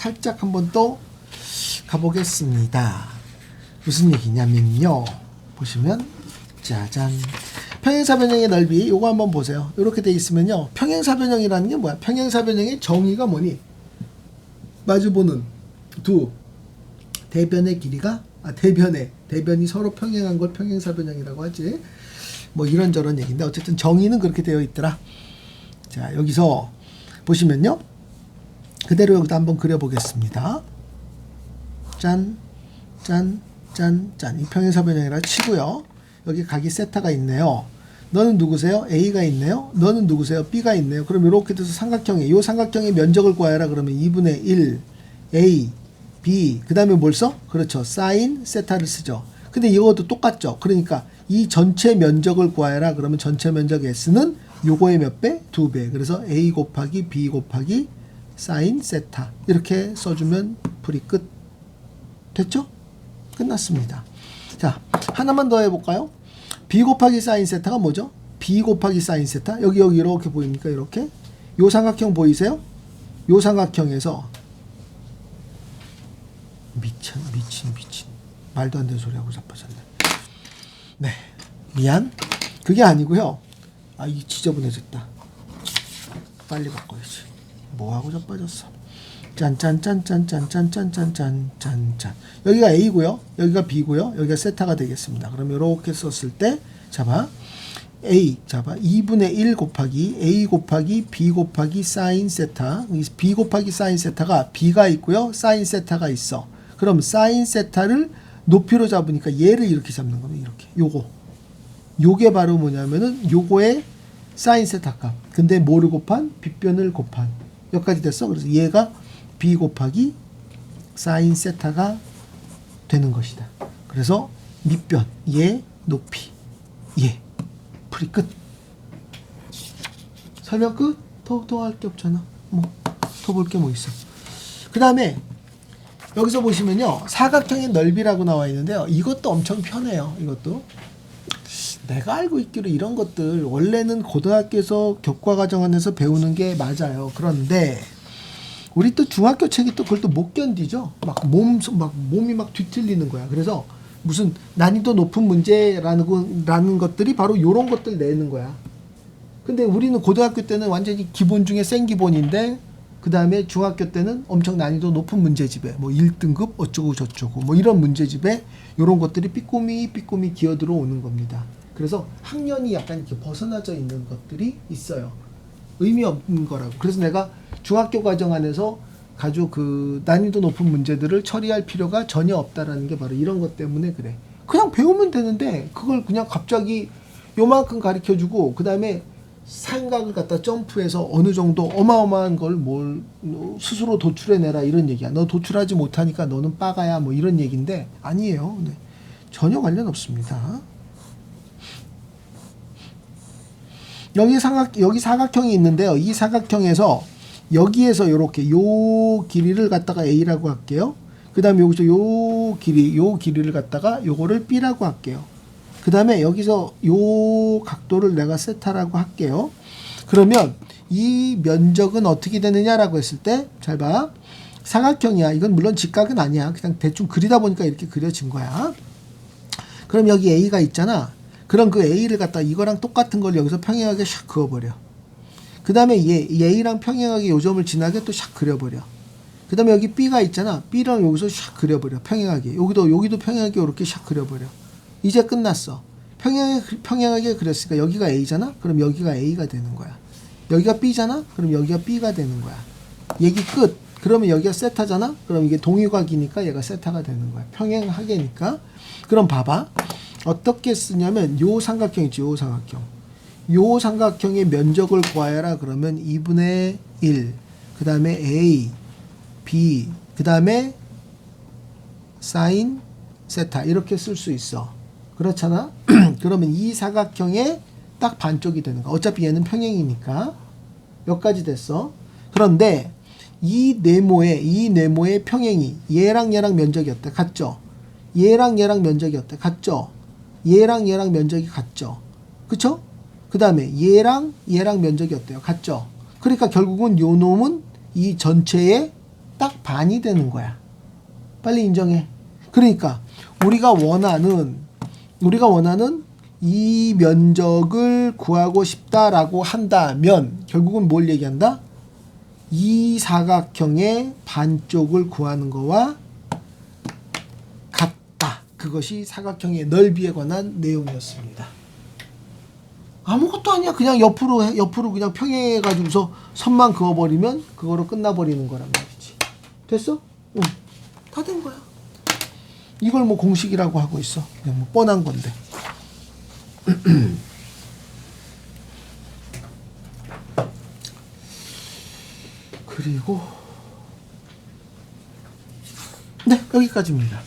살짝 한번 또 가보겠습니다. 무슨 얘기냐면요. 보시면 짜잔. 평행사변형의 넓이 요거 한번 보세요. 이렇게 돼 있으면요. 평행사변형이라는 게 뭐야? 평행사변형의 정의가 뭐니? 마주보는 두 대변의 길이가 아 대변의 대변이 서로 평행한 걸 평행사변형이라고 하지. 뭐 이런저런 얘기인데 어쨌든 정의는 그렇게 되어 있더라. 자 여기서 보시면요. 그대로 여기다 한번 그려보겠습니다. 짠, 짠, 짠, 짠. 이 평행사 변형이라 치고요. 여기 각이 세타가 있네요. 너는 누구세요? A가 있네요. 너는 누구세요? B가 있네요. 그럼 이렇게 돼서 삼각형이 이 삼각형의 면적을 구하라 그러면 2분의 1 A, B 그 다음에 뭘 써? 그렇죠. 사인 세타를 쓰죠. 근데 이것도 똑같죠. 그러니까 이 전체 면적을 구하라 그러면 전체 면적 S는 요거의 몇 배? 두 배. 그래서 A 곱하기 B 곱하기 사인 세타 이렇게 써주면 풀이 끝 됐죠? 끝났습니다. 자 하나만 더 해볼까요? B 곱하기 사인 세타가 뭐죠? B 곱하기 사인 세타 여기 여기 이렇게 보입니까? 이렇게 요 삼각형 보이세요? 요 삼각형에서 미친 미친 미친 말도 안 되는 소리 하고 자빠졌네. 네 미안 그게 아니고요. 아 이 지저분해졌다. 빨리 바꿔야지. 뭐하고 자빠졌어? 짠짠짠짠짠짠짠짠짠짠짠 여기가 A고요. 여기가 B고요. 여기가 세타가 되겠습니다. 그럼 이렇게 썼을 때 잡아 A 잡아 2분의 1 곱하기 A 곱하기 B 곱하기 사인 세타 이 B 곱하기 사인 세타가 B가 있고요. 사인 세타가 있어. 그럼 사인 세타를 높이로 잡으니까 얘를 이렇게 잡는 거면 이렇게 요거 요게 바로 뭐냐면은 요거의 사인 세타 값. 근데 뭐를 곱한? 빗변을 곱한. 여기까지 됐어. 그래서 얘가 b 곱하기 사인 세타가 되는 것이다. 그래서 밑변, 얘 높이, 얘 풀이 끝. 설명 끝? 더, 더 할 게 없잖아. 뭐, 더 볼 게 뭐 있어. 그 다음에 여기서 보시면요. 사각형의 넓이라고 나와 있는데요. 이것도 엄청 편해요. 이것도. 내가 알고 있기로 이런 것들 원래는 고등학교에서 교과 과정 안에서 배우는 게 맞아요. 그런데 우리 또 중학교 책이 또 그걸 또 못 견디죠. 막 몸, 막 몸이 막 뒤틀리는 거야. 그래서 무슨 난이도 높은 문제라는 거- 라는 것들이 바로 요런 것들 내는 거야. 근데 우리는 고등학교 때는 완전히 기본 중에 센 기본인데 그 다음에 중학교 때는 엄청 난이도 높은 문제집에 뭐 1등급 어쩌고 저쩌고 뭐 이런 문제집에 요런 것들이 삐꼬미 삐꼬미 기어 들어 오는 겁니다. 그래서 학년이 약간 이렇게 벗어나져 있는 것들이 있어요. 의미 없는 거라고. 그래서 내가 중학교 과정 안에서 가지고 그 난이도 높은 문제들을 처리할 필요가 전혀 없다라는 게 바로 이런 것 때문에 그래. 그냥 배우면 되는데 그걸 그냥 갑자기 요만큼 가르쳐 주고 그다음에 삼각을 갖다 점프해서 어느 정도 어마어마한 걸 뭘 스스로 도출해 내라 이런 얘기야. 너 도출하지 못하니까 너는 빠가야 뭐 이런 얘기인데 아니에요. 네. 전혀 관련 없습니다. 여기 삼각 여기 사각형이 있는데요. 이 사각형에서 여기에서 이렇게 요 길이를 갖다가 A라고 할게요. 그다음에 여기서 요 길이 요 길이를 갖다가 요거를 B라고 할게요. 그다음에 여기서 요 각도를 내가 세타라고 할게요. 그러면 이 면적은 어떻게 되느냐라고 했을 때 잘 봐. 사각형이야. 이건 물론 직각은 아니야. 그냥 대충 그리다 보니까 이렇게 그려진 거야. 그럼 여기 A가 있잖아. 그럼 그 A를 갖다 이거랑 똑같은 걸 여기서 평행하게 샥 그어버려. 그 다음에 얘, 이 A랑 평행하게 요점을 지나게 또 샥 그려버려. 그 다음에 여기 B가 있잖아. B랑 여기서 샥 그려버려. 평행하게. 여기도, 여기도 평행하게 이렇게 샥 그려버려. 이제 끝났어. 평행하게, 평행하게 그렸으니까 여기가 A잖아? 그럼 여기가 A가 되는 거야. 여기가 B잖아? 그럼 여기가 B가 되는 거야. 얘기 끝. 그러면 여기가 세타잖아? 그럼 이게 동위각이니까 얘가 세타가 되는 거야. 평행하게니까. 그럼 봐봐. 어떻게 쓰냐면 요 삼각형 있지, 요 삼각형. 요 삼각형의 면적을 구하여라 그러면 2분의 1. 그 다음에 A, B, 그 다음에 사인 세타 이렇게 쓸 수 있어. 그렇잖아? 그러면 이 사각형의 딱 반쪽이 되는 거야. 어차피 얘는 평행이니까. 여기까지 됐어. 그런데 이 네모의 이 네모의 평행이 얘랑 얘랑 면적이 어때? 같죠? 얘랑 얘랑 면적이 어때? 같죠? 얘랑 얘랑 면적이 같죠? 그쵸? 그 다음에 얘랑 얘랑 면적이 어때요? 같죠? 그러니까 결국은 요 놈은 이 전체의 딱 반이 되는 거야. 빨리 인정해. 그러니까 우리가 원하는 우리가 원하는 이 면적을 구하고 싶다라고 한다면 결국은 뭘 얘기한다? 이 사각형의 반쪽을 구하는 거와. 그것이 사각형의 넓이에 관한 내용이었습니다. 아무것도 아니야. 그냥 옆으로 해, 옆으로 그냥 평행해 가지고서 선만 그어 버리면 그거로 끝나 버리는 거란 말이지. 됐어? 응. 다 된 거야. 이걸 뭐 공식이라고 하고 있어. 그냥 뭐 뻔한 건데. 그리고 네, 여기까지입니다.